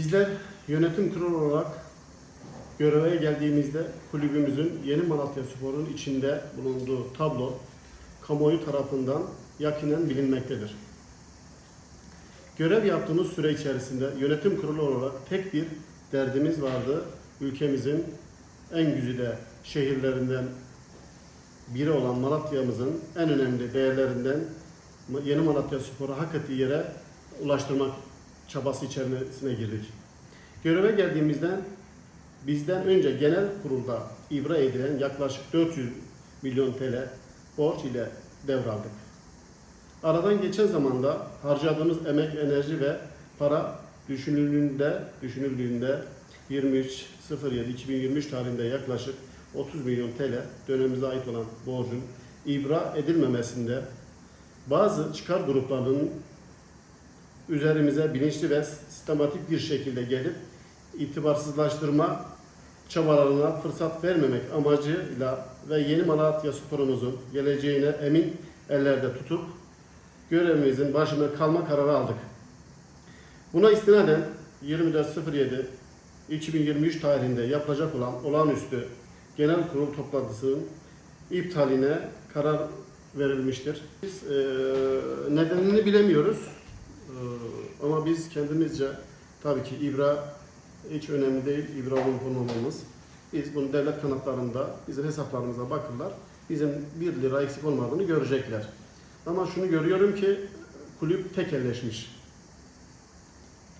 Bizler yönetim kurulu olarak göreve geldiğimizde kulübümüzün Yeni Malatya Spor'un içinde bulunduğu tablo kamuoyu tarafından yakinen bilinmektedir. Görev yaptığımız süre içerisinde yönetim kurulu olarak tek bir derdimiz vardı. Ülkemizin en güzide şehirlerinden biri olan Malatya'mızın en önemli değerlerinden Yeni Malatya Spor'u hak ettiği yere ulaştırmak çabası içerisine girdik. Göreve geldiğimizden bizden önce genel kurulda ibra edilen yaklaşık 400 milyon TL borç ile devraldık. Aradan geçen zamanda harcadığımız emek, enerji ve para düşünüldüğünde, düşünüldüğünde 23.07.2023 tarihinde yaklaşık 30 milyon TL dönemimize ait olan borcun ibra edilmemesinde bazı çıkar gruplarının üzerimize bilinçli ve sistematik bir şekilde gelip itibarsızlaştırma çabalarına fırsat vermemek amacıyla ve yeni Malatya sporumuzun geleceğine emin ellerde tutup görevimizin başına kalma kararı aldık. Buna istinaden 24.07 2023 tarihinde yapılacak olan olağanüstü genel kurul toplantısının iptaline karar verilmiştir. Biz eee, nedenini bilemiyoruz. Eee, ama biz kendimizce tabii ki ibra hiç önemli değil ibra olup olmamamız. Biz bunu devlet kanatlarında bizim hesaplarımıza bakırlar. Bizim 1 lira eksik olmadığını görecekler. Ama şunu görüyorum ki kulüp tekelleşmiş.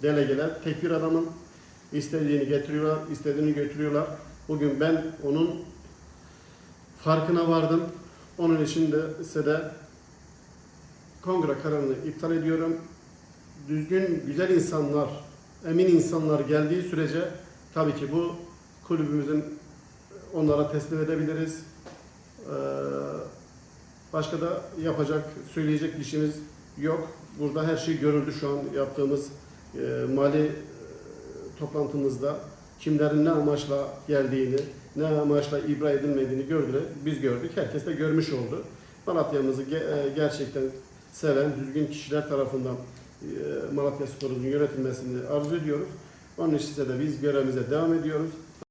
Delegeler tek bir adamın istediğini getiriyorlar, istediğini götürüyorlar. Bugün ben onun farkına vardım. Onun için de size de kongre kararını iptal ediyorum. Düzgün, güzel insanlar, emin insanlar geldiği sürece tabii ki bu kulübümüzün onlara teslim edebiliriz. Ee, Başka da yapacak, söyleyecek bir şeyimiz yok. Burada her şey görüldü şu an yaptığımız e, mali e, toplantımızda. Kimlerin ne amaçla geldiğini, ne amaçla ibra edilmediğini gördüler. Biz gördük, herkes de görmüş oldu. Malatya'mızı ge- e, gerçekten seven, düzgün kişiler tarafından Malatya Spor'un yönetilmesini arzu ediyoruz. Onun için de biz görevimize devam ediyoruz.